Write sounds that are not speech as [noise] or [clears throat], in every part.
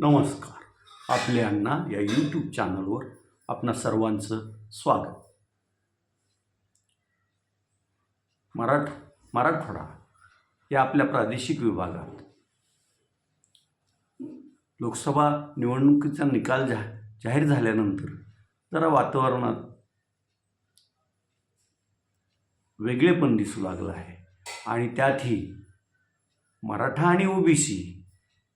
नमस्कार. आपले अण्णा या यूट्यूब चॅनलवर आपणा सर्वांचं स्वागत. मराठ मराठवाडा या आपल्या प्रादेशिक विभागात लोकसभा निवडणुकीचा निकाल जा जाहीर झाल्यानंतर जरा वातावरणात वेगळेपण दिसू लागलं आहे. आणि त्यातही मराठा आणि ओबीसी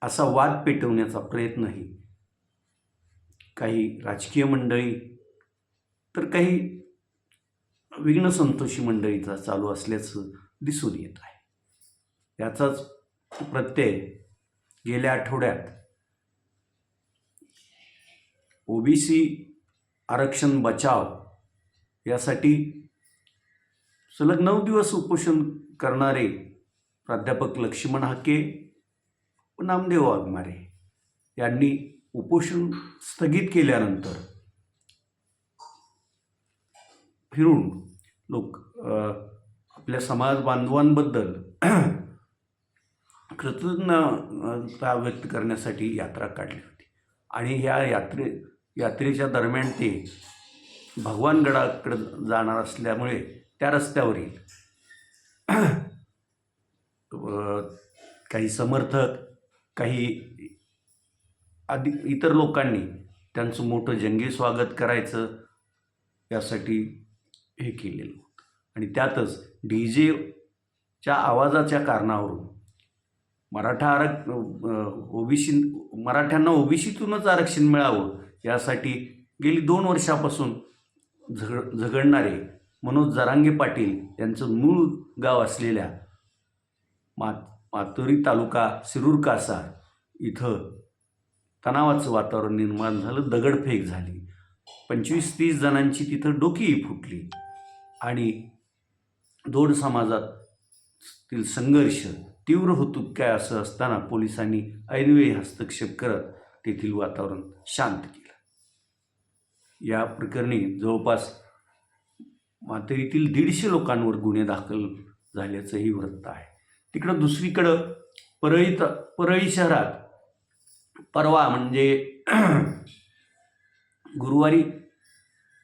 असा वाद पेटवण्याचा प्रयत्नही. काही राजकीय मंडळी तर काही विघ्न संतोषी मंडळीचा चालू असल्याचं दिसून येत आहे. याचाच प्रत्यय गेल्या आठवड्यात ओबीसी आरक्षण बचाव यासाठी सलग नऊ दिवस उपोषण करणारे प्राध्यापक लक्ष्मण हाके नामदेव वाघमारे यांनी उपोषण स्थगित केल्यानंतर फिरून लोक आपल्या समाज बांधवांबद्दल [clears throat] कृतज्ञता व्यक्त करण्यासाठी यात्रा काढली होती. आणि ह्या यात्रे यात्रेच्या दरम्यान ते भगवानगडाकडे जाणार असल्यामुळे त्या रस्त्यावरील काही समर्थक काही आधी इतर लोकांनी त्यांचं मोठं जंगी स्वागत करायचं यासाठी हे केलेलं होतं. आणि त्यातच डी जेच्या आवाजाच्या कारणावरून मराठा आरक ओबीसी मराठ्यांना ओबीसीतूनच आरक्षण मिळावं यासाठी गेली दोन वर्षापासून झग झगडणारे मनोज जरांगे पाटील यांचं मूळ गाव असलेल्या मात मातोरी तालुका शिरूर कासार इथं तणावाचं वातावरण निर्माण झालं दगडफेक झाली. पंचवीस तीस जणांची तिथं डोकीही फुटली आणि दोन समाजातील संघर्ष तीव्र होतो काय असं असताना पोलिसांनी ऐनवेळी हस्तक्षेप करत तेथील वातावरण शांत केलं. या प्रकरणी जवळपास मातेरीतील दीडशे लोकांवर गुन्हे दाखल झाल्याचंही वृत्त आहे. तिकडं दुसरीकडं परळीत परळी शहरात परवा म्हणजे [clears throat] गुरुवारी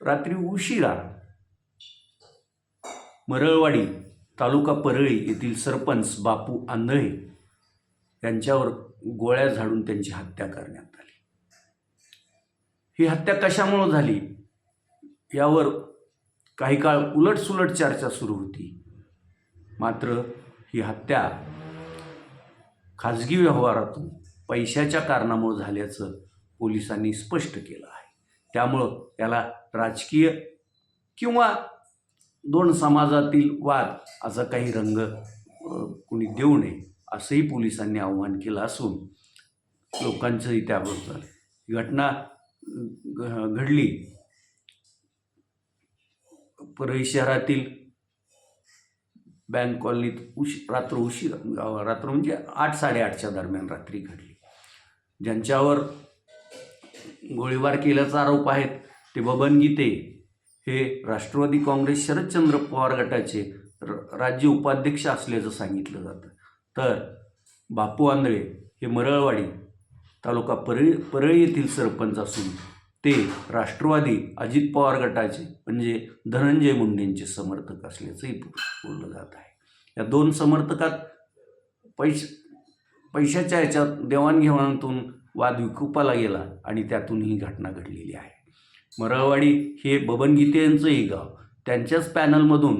रात्री उशिरा मरळवाडी तालुका परळी येथील सरपंच बापू आंधळे यांच्यावर गोळ्या झाडून त्यांची हत्या करण्यात आली. ही हत्या कशामुळं झाली? यावर काही काळ उलटसुलट चर्चा सुरू होती. मात्र ही हत्या खाजगी व्यवहारातून पैशाच्या कारणामुळे झाल्याचं पोलिसांनी स्पष्ट केलं आहे. त्यामुळं याला राजकीय किंवा दोन समाजातील वाद असा काही रंग कुणी देऊ नये असंही पोलिसांनी आव्हान केलं असून लोकांचंही त्याबरोबर ही घटना घ- घडली परळी शहरातील बँक कॉलनीत उश रात्र उशीर रात्र म्हणजे आठ साडेआठच्या दरम्यान रात्री घडली. ज्यांच्यावर गोळीबार केल्याचा आरोप आहेत ते बबन गीते हे राष्ट्रवादी काँग्रेस शरदचंद्र पवार गटाचे र- राज्य उपाध्यक्ष असल्याचं सांगितलं जातं. तर बापू आंधळे हे मरळवाडी तालुका परळी परळी येथील सरपंच असून ते राष्ट्रवादी अजित पवार गटाचे म्हणजे धनंजय मुंडेंचे समर्थक असल्याचंही बोललं जात आहे. या दोन समर्थकात पैश पैशाच्या ह्याच्यात देवाणघेवाणातून वाद विकोपाला गेला आणि त्यातून ही घटना घडलेली आहे. मरळवाडी हे बबन गीते यांचंही गाव त्यांच्याच पॅनलमधून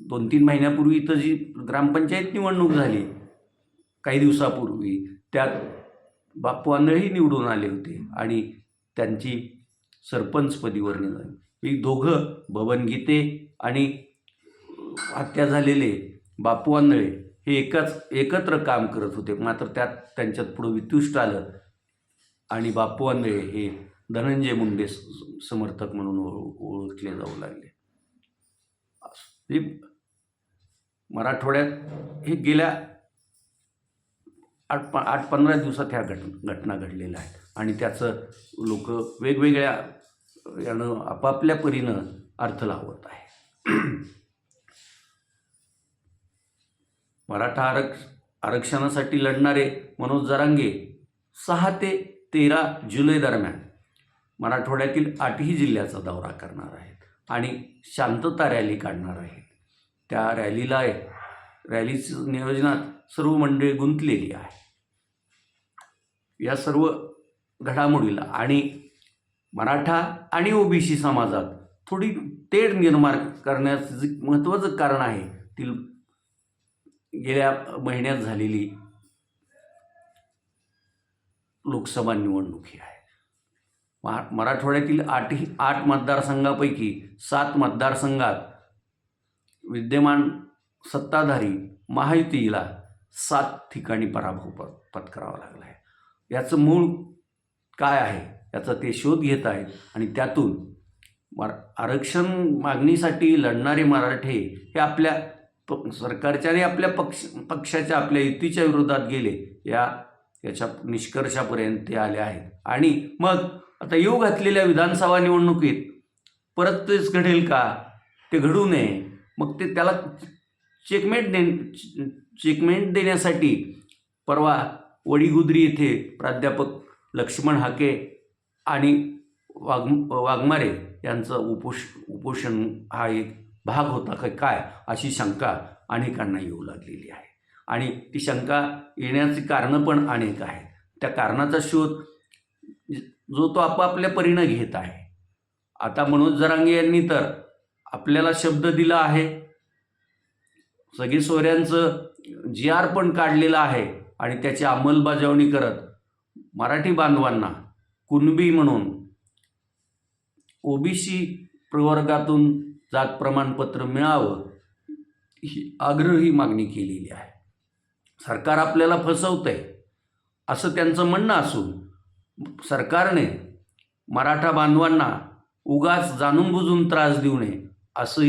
दोन तीन महिन्यापूर्वी इथं जी ग्रामपंचायत निवडणूक झाली काही दिवसापूर्वी त्यात बाप्पू आंधळेही निवडून आले होते आणि त्यांची सरपंचपदी निघाले. झाली ही दोघं बबन गीते आणि हत्या झालेले बापू आंधळे हे एकाच एकत्र काम करत होते. मात्र त्यात त्यांच्यात पुढं वितुष्ट आलं आणि बापू आंधळे हे धनंजय मुंडे स- समर्थक म्हणून ओळ- ओळखले जाऊ लागले. हे मराठवाड्यात हे गेल्या आठ प आठ पंधरा दिवसात ह्या घट घटना घडलेल्या आहेत. आणि त्याचं लोक वेगवेगळ्या यानं आपापल्या परीनं अर्थ लावत आहे. मराठा आरक्ष आरक्षणासाठी लढणारे मनोज जरांगे सहा ते तेरा जुलै दरम्यान मराठवाड्यातील आठही जिल्ह्याचा दौरा करणार आहेत आणि शांतता रॅली काढणार आहेत. त्या रॅलीला रॅलीचं नियोजनात सर्व मंडळी गुंतलेली आहे या सर्व घडामोडीला आणि मराठा आणि ओबीसी समाजात थोडी तेढ निर्माण करण्याचं जे महत्त्वाचं कारण आहे ती गेल्या महिन्यात झालेली लोकसभा निवडणूक ही आहे. महा मराठवाड्यातील आठही आठ मतदारसंघापैकी सात मतदारसंघात विद्यमान सत्ताधारी महायुतीला सात ठिकाणी पराभव प पत्करावा लागला आहे. याचं मूळ काय आहे? याचा ते शोध घेत आहेत. आणि त्यातून मर आरक्षण मागणीसाठी लढणारे मराठे हे आपल्या प सरकारच्याने आपल्या पक्ष पक्षाच्या आपल्या युतीच्या विरोधात गेले. या याच्या निष्कर्षापर्यंत ते आले आहेत. आणि मग आता येऊ घातलेल्या विधानसभा निवडणुकीत परत तेच घडेल का? ते घडू नये. मग ते त्याला चेकमेट दे चेकमेंट देण्यासाठी परवा वडीगुद्री येथे प्राध्यापक लक्ष्मण हाके आणि वाघ वाघमारे यांचं उपोष उपोषण हा एक भाग होता का काय अशी शंका अनेकांना येऊ लागलेली आहे. आणि ती शंका येण्याची कारणं पण अनेक आहेत. त्या कारणाचा शोध जो तो आपापल्या परीनं घेत आहे. आता मनोज जरांगे यांनी तर आपल्याला शब्द दिला आहे. सगळी सोयऱ्यांचं जी आर पण काढलेलं आहे आणि त्याची अंमलबजावणी करत मराठी बांधवांना कुणबी म्हणून ओबीसी प्रवर्गातून जात प्रमाणपत्र मिळावं ही आग्रही मागणी केलेली आहे. सरकार आपल्याला फसवतंय असं त्यांचं म्हणणं असून सरकारने मराठा बांधवांना उगाच जाणून बुजून त्रास देऊ नये असं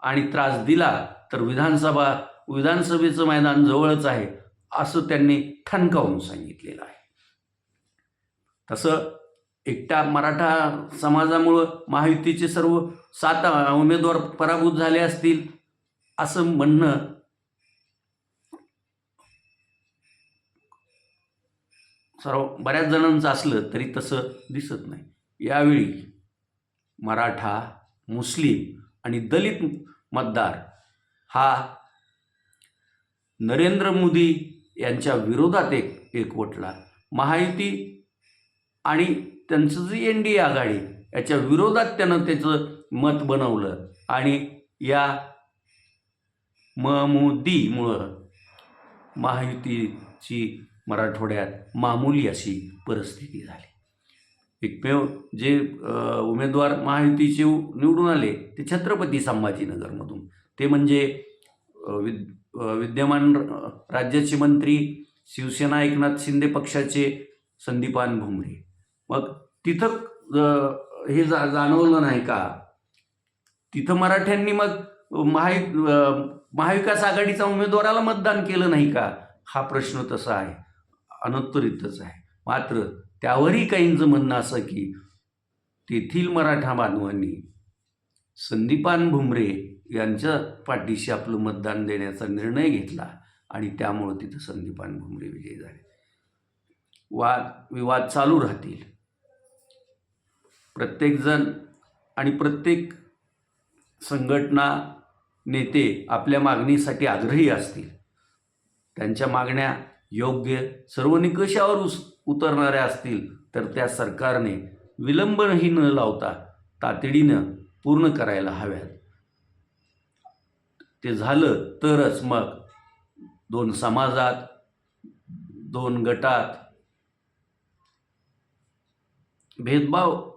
आणि त्रास दिला तर विधानसभा विधानसभेचं मैदान जवळच आहे असं त्यांनी ठणकावून सांगितलेलं आहे. तसं एकटा मराठा समाजामुळं महायुतीचे सर्व सात उमेदवार पराभूत झाले असतील असं म्हणणं सर्व बऱ्याच जणांचं असलं तरी तसं दिसत नाही. यावेळी मराठा मुस्लिम आणि दलित मतदार हा नरेंद्र मोदी यांच्या विरोधात एक एकवटला. महायुती आणि त्यांचं जी एन डी ए आघाडी याच्या विरोधात त्यानं त्याचं मत बनवलं. आणि या महमुदीमुळं महायुतीची मराठवाड्यात मामूली अशी परिस्थिती झाली. एकमेव जे उमेदवार महायुतीचे निवडून आले ते छत्रपती संभाजीनगरमधून. ते म्हणजे विद विद्यमान राज्याचे मंत्री शिवसेना एकनाथ शिंदे पक्षाचे संदीपान भुमरे. मग तिथं हे जा जाणवलं नाही का? तिथं मराठ्यांनी मग महाय महाविकास आघाडीचा उमेदवाराला मतदान केलं नाही का? हा प्रश्न तसा आहे. अनुत्तरितच आहे. मात्र त्यावरही काहींचं म्हणणं असं की तेथील मराठा बांधवांनी संदीपान भुमरे यांच्या पाठीशी आपलं मतदान देण्याचा निर्णय घेतला आणि त्यामुळं तिथं संदीपान भुमरे विजयी झाले. वाद विवाद चालू राहतील. प्रत्येकजण आणि प्रत्येक संघटना नेते आपल्या मागणीसाठी आग्रही असतील. त्यांच्या मागण्या योग्य सर्व निकषावर उस उतरणाऱ्या असतील तर त्या सरकारने विलंबनही न लावता तातडीनं पूर्ण करायला हव्यात. ते झालं तरच मग दोन समाजात दोन गटात भेदभाव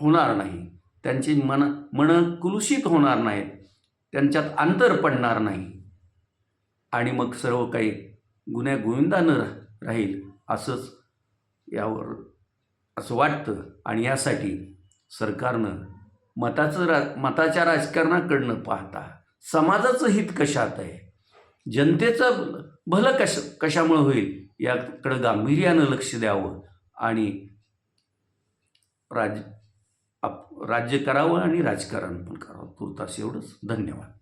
होणार नाही. त्यांची मन मनं कुलुषित होणार नाहीत. त्यांच्यात अंतर पडणार नाही. आणि मग सर्व काही गुन्ह्या गोविंदानं रा- राहील असंच यावर असं वाटतं. आणि यासाठी सरकारनं मताचं रा मताच्या राजकारणाकडनं पाहता समाजाचं हित कशात आहे? जनतेचं भलं कश कशामुळं होईल? याकडं गांभीर्यानं लक्ष द्यावं. आणि राज राज्य करावं आणि राजकारण पण करावं. तुर्तास एवढंच. धन्यवाद.